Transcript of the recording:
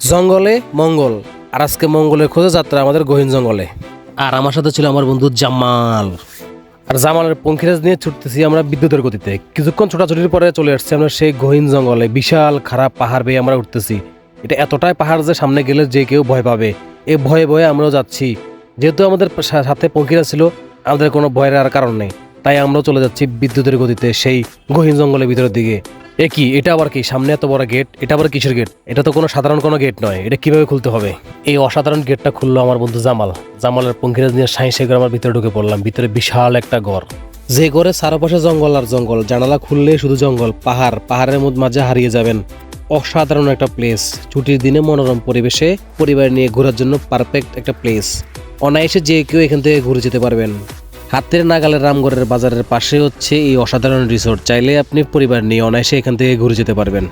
জঙ্গলে মঙ্গল। আর আজকে মঙ্গলের খোঁজে যাত্রা আমাদের গহীন জঙ্গলে। আর আমার সাথে ছিল আমার বন্ধু জামাল। আর জামালের পঙ্খিরাজ নিয়ে ছুটতেছি আমরা বিদ্যুতের গতিতে। কিছুক্ষণ ছোটাছুটির পরে চলে আসছি আমরা সেই গহীন জঙ্গলে। বিশাল খারাপ পাহাড় বেয়ে আমরা উঠতেছি। এটা এতটাই পাহাড় যে সামনে গেলে যে কেউ ভয় পাবে। এই ভয়ে ভয়ে আমরাও যাচ্ছি। যেহেতু আমাদের সাথে পঙ্খিরা ছিল আমাদের কোনো ভয়ের আর কারণ নেই। তাই আমরাও চলে যাচ্ছি বিদ্যুতের গতিতে সেই গহীন জঙ্গলের ভিতরের দিকে। এ কি, এটা আবার কি? সামনে এত বড় গেট এটা আবার কিসের গেট এটা তো কোনো সাধারণ কোনো গেট নয়, এটা কীভাবে খুলতে হবে? এই অসাধারণ গেটটা খুললো আমার বন্ধু জামাল। জামালের পঙ্খিরাজ নিয়ে সাঁই সে আমার ভিতরে ঢুকে পড়লাম, ভিতরে বিশাল একটা ঘর। যে ঘরে চারপাশে জঙ্গল আর জঙ্গল, জানালা খুললে শুধু জঙ্গল, পাহাড়, পাহাড়ের মধ্যে মাঝে হারিয়ে যাবেন। অসাধারণ একটা প্লেস ছুটির দিনে মনোরম পরিবেশে পরিবার নিয়ে ঘোরার জন্য পারফেক্ট একটা প্লেস অনায়াসে যে কেউ এখান থেকে ঘুরে যেতে পারবেন। হাতের নাগালের রামগড়ের বাজারের পাশে হচ্ছে এই অসাধারণ রিসোর্ট চাইলে আপনি পরিবার নিয়ে অনায়াসে এখান থেকে ঘুরে যেতে পারবেন।